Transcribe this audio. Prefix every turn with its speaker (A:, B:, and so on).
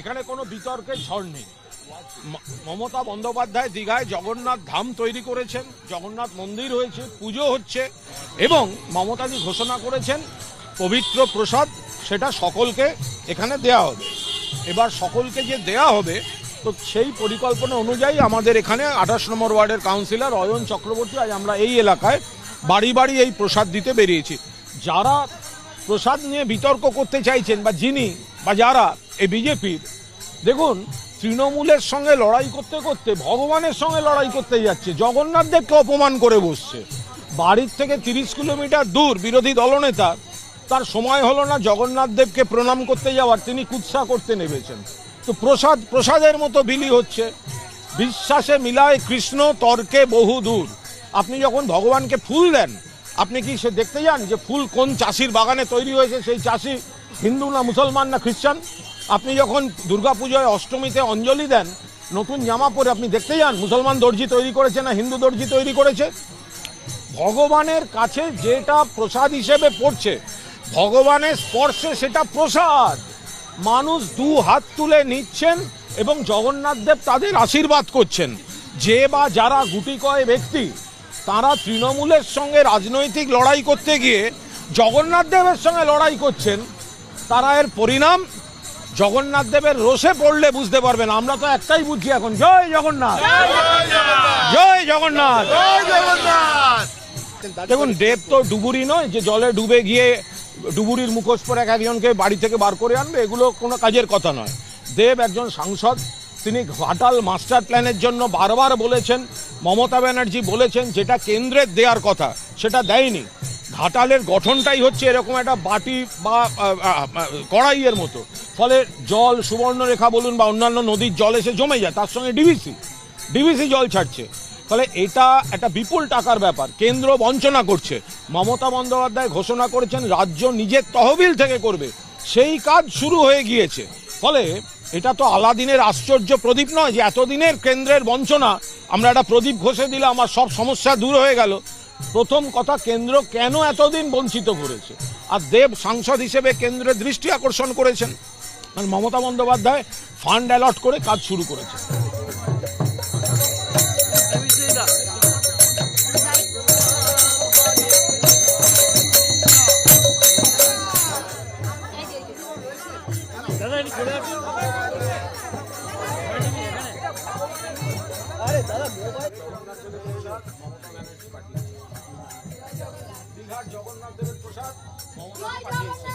A: এখানে কোনো বিতর্কের ঝড় নেই। মমতা বন্দ্যোপাধ্যায় দীঘায় জগন্নাথ ধাম তৈরি করেছেন, জগন্নাথ মন্দির হয়েছে, পুজো হচ্ছে, এবং মমতাজি ঘোষণা করেছেন, পবিত্র প্রসাদ সেটা সকলকে এখানে দেয়া হবে। এবার সকলকে যে দেয়া হবে, তো সেই পরিকল্পনা অনুযায়ী আমাদের এখানে আঠাশ নম্বর ওয়ার্ডের কাউন্সিলর অয়ন চক্রবর্তী আজ আমরা এই এলাকায় বাড়ি বাড়ি এই প্রসাদ দিতে বেরিয়েছি। যারা প্রসাদ নিয়ে বিতর্ক করতে চাইছেন, বা যিনি, বা যারা এই বিজেপির। দেখুন, তৃণমূলের সঙ্গে লড়াই করতে করতে, ভগবানের সঙ্গে লড়াই করতে যাচ্ছে। জগন্নাথ দেবকে অপমান করে বসছে। বাড়ির থেকে তিরিশ কিলোমিটার দূর বিরোধী দলনেতা, তার সময় হলো না জগন্নাথ দেবকে প্রণাম করতে যাওয়ার, তিনি কুৎসা করতে নেমেছেন। তো প্রসাদ, প্রসাদের মতো বিলি হচ্ছে। বিশ্বাসে মিলায় কৃষ্ণ, তর্কে বহু দূর। আপনি যখন ভগবানকে ফুল দেন, আপনি কি সে দেখতে যান যে ফুল কোন চাষির বাগানে তৈরি হয়েছে? সেই চাষি হিন্দু না মুসলমান না খ্রিস্টান? আপনি যখন দুর্গাপুজোয় অষ্টমীতে অঞ্জলি দেন, নতুন জামা পরে আপনি দেখতে যান, মুসলমান দর্জি তৈরি করেছে না হিন্দু দর্জি তৈরি করেছে? ভগবানের কাছে যেটা প্রসাদ হিসেবে পড়ছে, ভগবানের স্পর্শে সেটা প্রসাদ। মানুষ দু হাত তুলে নিচ্ছেন এবং জগন্নাথ দেব তাদের আশীর্বাদ করছেন। যে বা যারা গুটি কয় ব্যক্তি, তারা তৃণমূলের সঙ্গে রাজনৈতিক লড়াই করতে গিয়ে জগন্নাথ দেবের সঙ্গে লড়াই করছেন, তারা এর পরিণাম জগন্নাথ দেবের রোষে পড়লে বুঝতে পারবেন, আমরা তো একটাই বুঝছি এখন। জয় জগন্নাথ। জয় জগন্নাথ। দেখুন, দেব তো ডুবুরি নয়, যে জলে ডুবে গিয়ে ডুবুরির মুখোশ পরে এক একজনকে বাড়ি থেকে বার করে আনবে, এগুলো কোনো কাজের কথা নয়। দেব একজন সাংসদ, তিনি ঘাটাল মাস্টার প্ল্যানের জন্য বারবার বলেছেন, মমতা ব্যানার্জি বলেছেন, যেটা কেন্দ্রের দেওয়ার কথা, সেটা দেয়নি। ঘাটালের গঠনটাই হচ্ছে এরকম একটা বাটি বা কড়াইয়ের মতো। ফলে জল, সুবর্ণরেখা বলুন বা অন্যান্য নদীর জল এসে জমে যায়, তার সঙ্গে ডিভিসি। ডিভিসি জল ছাড়ছে। ফলে এটা একটা বিপুল টাকার ব্যাপার। কেন্দ্র বঞ্চনা করছে। মমতা বন্দ্যোপাধ্যায় ঘোষণা করেছেন, রাজ্য নিজের তহবিল থেকে করবে। সেই কাজ শুরু হয়ে গিয়েছে। ফলে এটা তো আলাদিনের আশ্চর্য প্রদীপ নয় যে, এতদিনের কেন্দ্রের বঞ্চনা, আমরা একটা প্রদীপ ঘষে দিলে আমার সব সমস্যা দূর হয়ে গেল। প্রথম কথা কেন্দ্র কেন এতদিন বঞ্চিত করেছে আর দেব সাংসদ হিসেবে কেন্দ্রের দৃষ্টি আকর্ষণ করেছেন আর মমতা বন্দ্যোপাধ্যায় ফান্ড অ্যালট করে কাজ শুরু করেছে ঘাট জগন্নাথ! দেবের প্রসাদ মমতা পাঠিয়েছে